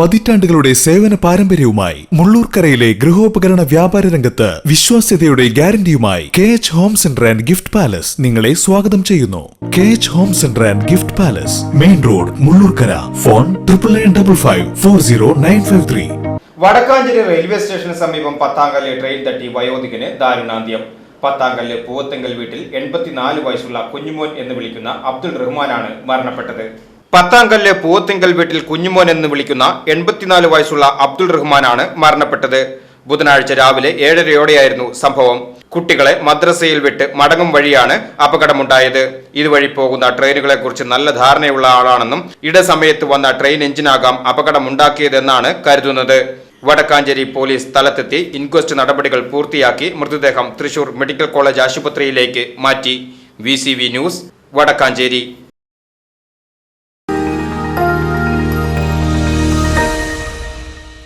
പതിറ്റാണ്ടുകളുടെ സേവന പാരമ്പര്യവുമായി മുള്ളൂർക്കരയിലെ ഗൃഹോപകരണ വ്യാപാര രംഗത്ത് വിശ്വാസ്യതയുടെ ഗ്യാരണ്ടിയുമായി K H home centre and gift palace നിങ്ങളെ സ്വാഗതം ചെയ്യുന്നു. K H home centre and gift palace main road Mullurkara. Phone triple nine double five four zero nine five three. Vadakkanchery railway സ്റ്റേഷന് സമീപം പത്താങ്കല്ല് ട്രെയിൻ തട്ടി വയോധികന് ദാരുണാന്ത്യം. പത്താങ്കല്ല് പൂവത്തെങ്കൽ വീട്ടിൽ എൺപത്തിനാല് വയസ്സുള്ള കുഞ്ഞുമോൻ എന്ന് വിളിക്കുന്ന അബ്ദുൾ റഹ്മാനാണ് മരണപ്പെട്ടത്. പത്താങ്കല്ല് പൂവത്തിങ്കൽ വീട്ടിൽ കുഞ്ഞുമോൻ എന്ന് വിളിക്കുന്ന എൺപത്തിനാല് വയസ്സുള്ള അബ്ദുൾ റഹ്മാനാണ് മരണപ്പെട്ടത്. ബുധനാഴ്ച രാവിലെ ഏഴരയോടെയായിരുന്നു സംഭവം. കുട്ടികളെ മദ്രസയിൽ വിട്ട് മടങ്ങും വഴിയാണ് അപകടമുണ്ടായത്. ഇതുവഴി പോകുന്ന ട്രെയിനുകളെക്കുറിച്ച് നല്ല ധാരണയുള്ള ആളാണെന്നും ഇടസമയത്ത് വന്ന ട്രെയിൻ എഞ്ചിനാകാം അപകടമുണ്ടാക്കിയതെന്നാണ് കരുതുന്നത്. വടക്കാഞ്ചേരി പോലീസ് സ്ഥലത്തെത്തി ഇൻക്വസ്റ്റ് നടപടികൾ പൂർത്തിയാക്കി മൃതദേഹം തൃശൂർ മെഡിക്കൽ കോളേജ് ആശുപത്രിയിലേക്ക് മാറ്റി. V news Vadakkanchery.